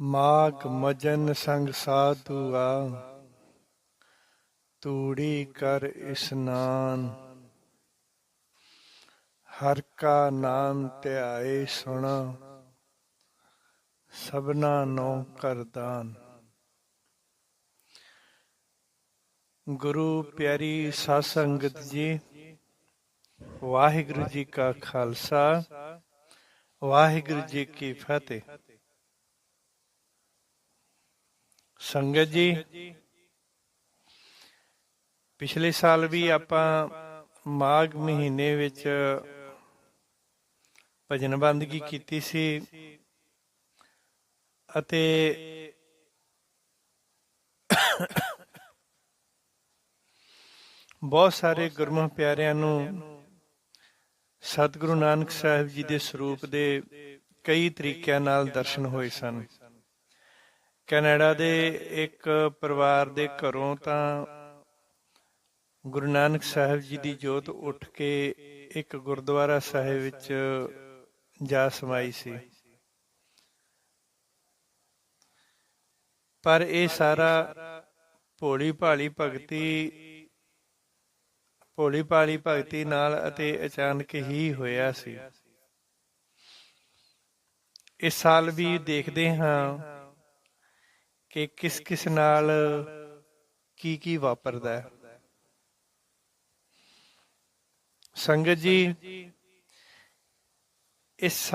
ਮਾਗ ਮਜਨ ਸੰਗ ਸਾਧੂਆ ਤੂੜੀ ਕਰ ਇਸਨਾਨ ਹਰ ਕਾ ਨਾਮ ਧਿਆਏ ਸੁਣਾ। ਸਭਨਾ ਨੋ ਕਰਦਾਨ ਗੁਰੂ ਪਿਆਰੀ ਸਾਧ ਸੰਗਤ ਜੀ, ਵਾਹਿਗੁਰੂ ਜੀ ਕਾ ਖਾਲਸਾ, ਵਾਹਿਗੁਰੂ ਜੀ ਕੀ ਫਤਿਹ। ਸੰਗਤ ਜੀ, ਪਿਛਲੇ ਸਾਲ ਵੀ ਆਪਾਂ ਮਾਘ ਮਹੀਨੇ ਵਿੱਚ ਭਜਨ ਬੰਦਗੀ ਕੀਤੀ ਸੀ ਅਤੇ ਬਹੁਤ ਸਾਰੇ ਗੁਰਮੁਖ ਪਿਆਰਿਆਂ ਨੂੰ ਸਤਿਗੁਰੂ ਨਾਨਕ ਸਾਹਿਬ ਜੀ ਦੇ ਸਰੂਪ ਦੇ ਕਈ ਤਰੀਕਿਆਂ ਨਾਲ ਦਰਸ਼ਨ ਹੋਏ ਸਨ। ਕੈਨੇਡਾ ਦੇ ਇੱਕ ਪਰਿਵਾਰ ਦੇ ਘਰੋਂ ਤਾਂ ਗੁਰੂ ਨਾਨਕ ਸਾਹਿਬ ਜੀ ਦੀ ਜੋਤ ਉੱਠ ਕੇ ਇੱਕ ਗੁਰਦੁਆਰਾ ਸਾਹਿਬ ਵਿੱਚ ਜਾ ਸਮਾਈ ਸੀ। ਪਰ ਇਹ ਸਾਰਾ ਭੋਲੀ ਭਾਲੀ ਭਗਤੀ ਭੋਲੀ ਭਾਲੀ ਭਗਤੀ ਨਾਲ ਅਤੇ ਅਚਾਨਕ ਹੀ ਹੋਇਆ ਸੀ। ਇਸ ਸਾਲ ਵੀ ਦੇਖਦੇ ਹਾਂ ਕਿ ਕਿਸ ਕਿਸ ਨਾਲ ਕੀ ਕੀ ਵਾਪਰਦਾ ਹੈ? ਸੰਗਤ ਜੀ ਇਸ